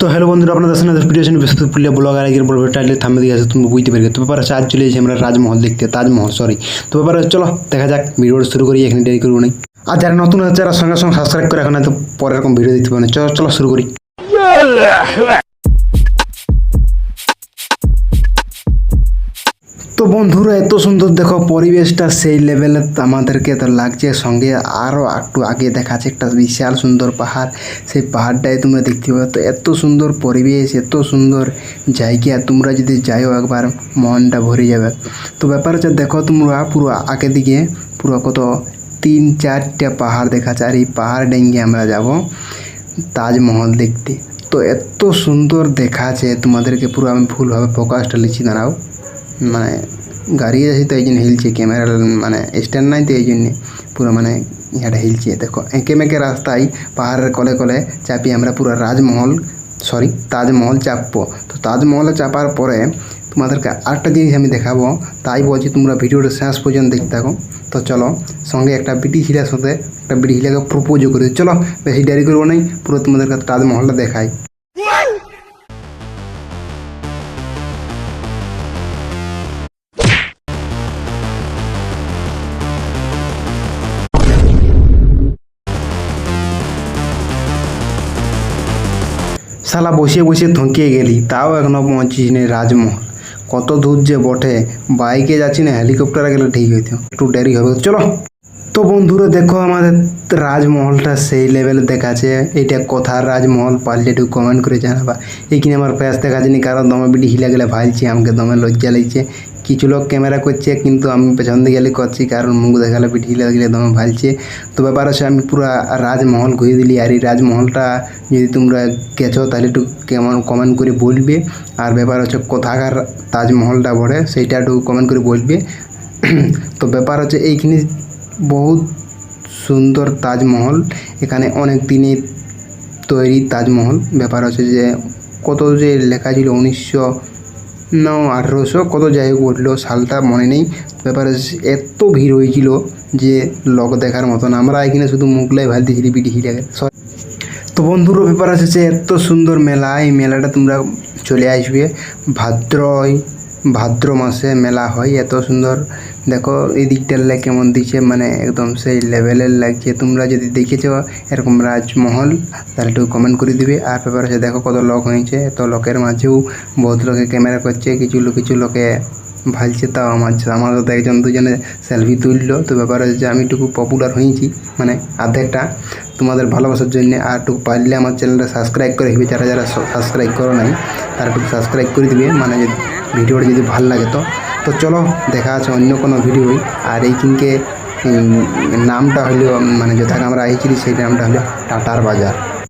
তো হ্যালো বন্ধুরা, আপনাদের সামনে ভিডিও ব্যস্ত পুলিয়া ব্লগ আর আগের বড় টাইটেল থামে দিয়ে আছে তুমি বুঝতে পারবে তো ব্যাপার আছে আজ চলে এসেছি আমরা রাজমহল দেখতে, তাজমহল সরি তো ব্যাপার চলো, দেখা যাক ভিডিওটা শুরু করি, এখানে দেরি করব না। আর যারা নতুন আছে যারা সঙ্গে সঙ্গে সাবস্ক্রাইব করে এখন তো পরে এরকম ভিডিও দেখতে পারে চলো চলো, শুরু করি। বন্ধুরা, এত সুন্দর দেখো পরিবেশটা, সেই লেভেলে আমাদেরকে তো লাগছে। সঙ্গে আরও একটু আগে দেখাচ্ছে একটা বিশাল সুন্দর পাহাড়। সেই পাহাড়টাই তোমরা দেখতে পাবে তো এত সুন্দর পরিবেশ, এত সুন্দর জায়গা। তোমরা যদি যাইও একবার, মনটা ভরে যাবে। তো ব্যাপার হচ্ছে, দেখো তোমরা পুরো আগে দিকে, পুরো কত তিন চারটা পাহাড় দেখাচ্ছে আর এই পাহাড় ডেঙ্গে আমরা যাব তাজমহল দেখতে। তো এত সুন্দর দেখাচ্ছে, তোমাদেরকে পুরো আমি ভুলভাবে ফোকাসটা লিখছি, দাঁড়াও। মানে গাড়ি আছে তো, এই জন্য হিলছে ক্যামেরা মানে স্ট্যান্ড নাই তো এই জন্যে। পুরো মানে ইহাটা হিলছে। দেখো, এঁকে মেঁকে রাস্তায় পাহাড়ের কলে কলে চাপি আমরা পুরো রাজমহল সরি তাজমহল চাপবো। তো তাজমহলে চাপার পরে তোমাদেরকে আরেকটা জিনিস আমি দেখাবো। তাই বলছি, তোমরা ভিডিওটা শেষ পর্যন্ত দেখতে থাকো। তো চলো, সঙ্গে একটা বিটি হিলার সাথে একটা বিটি হিলাকে প্রপোজও করে। চলো, বেশি দেরি করব নাই, পুরো তোমাদেরকে তাজমহলটা দেখাই। শালা বসে বসে থকিয়ে গেলি, তাও এখনও পৌঁছিস নি রাজমহল। কত দূর যে বটে, বাইকে যাচ্ছি না হেলিকপ্টারে গেলে ঠিক হইতো, একটু দেরি হবে। চলো। তো বন্ধুরা, দেখো আমাদের রাজমহলটা সেই লেভেলে দেখাচ্ছে। এটা কথার রাজমহল পারলে একটু কমেন্ট করে জানাবা। এইখানে আমার ফেস দেখাচ্ছে নি, কারণ দমে বিটি হিলে গেলে ভাইছি আমাকে দমে লজ্জা লাগছে। কিছু লোক ক্যামেরা করছে, কিন্তু আমি পেছন দিকে গেলে করছি, কারণ মুখ দেখালে পিঠি হিলা গেলে দমে ভালছে। তো ব্যাপার আছে আমি পুরো রাজমহল ঘুরে দিলি, আর এই রাজমহলটা যদি তোমরা গেছো, তাহলে একটু কেমন কমেন্ট করে বলবে। আর ব্যাপার হচ্ছে কোথাকার তাজমহলটা বড়ে সেইটা একটু কমেন্ট করে বলবে। তো ব্যাপার হচ্ছে এইখানে বহুত সুন্দর তাজমহল, এখানে অনেক দিনের তৈরি তাজমহল। ব্যাপার হচ্ছে যে কত যে লেখা ছিল, উনিশশো না আঠেরোশো, কত যাই উঠল সালটা মনে নেই। ব্যাপারে এত ভিড় হয়েছিল যে লক দেখার মতন আমরা এখানে শুধু মুগলাই ভালতে পিটি হিলে তো বন্ধুরও ব্যাপার আছে যে, এত সুন্দর মেলা, এই মেলাটা তোমরা চলে আসবে। ভাদ্রয় ভাদ্র মাসে মেলা হয়, এত সুন্দর। দেখো এই দিকটার লাগ কেমন দিচ্ছে মানে একদম সেই লেভেলের লাগছে তোমরা যদি দেখেছ এরকম রাজমহল, তাহলে একটু কমেন্ট করে দিবে। আর ব্যাপার আছে দেখো কত লোক হয়েছে, এত লোকের মাঝেও বহুত লোকে ক্যামেরা করছে, কিছু লোক কিছু লোকে ভালছে তাও আমার আমার তো একজন দুজনে সেলফি তুললো। তো ব্যাপার হচ্ছে যে আমি একটু পপুলার হয়েছি মানে আধেকটা তোমাদের ভালোবাসার জন্য আর একটু পারলে আমার চ্যানেলটা সাবস্ক্রাইব করে দিবে যারা যারা সাবস্ক্রাইব করো নাই, তারা একটু সাবস্ক্রাইব করে দিবে। মানে যদি ভিডিওটা যদি ভালো লাগে তো তো চলো দেখা আছে অন্য কোনো ভিডিওই। আর এই কিনকে নামটা হলো মানে যেটা আমরা আইছিলি সেই নামটা হলো টাটার বাজার।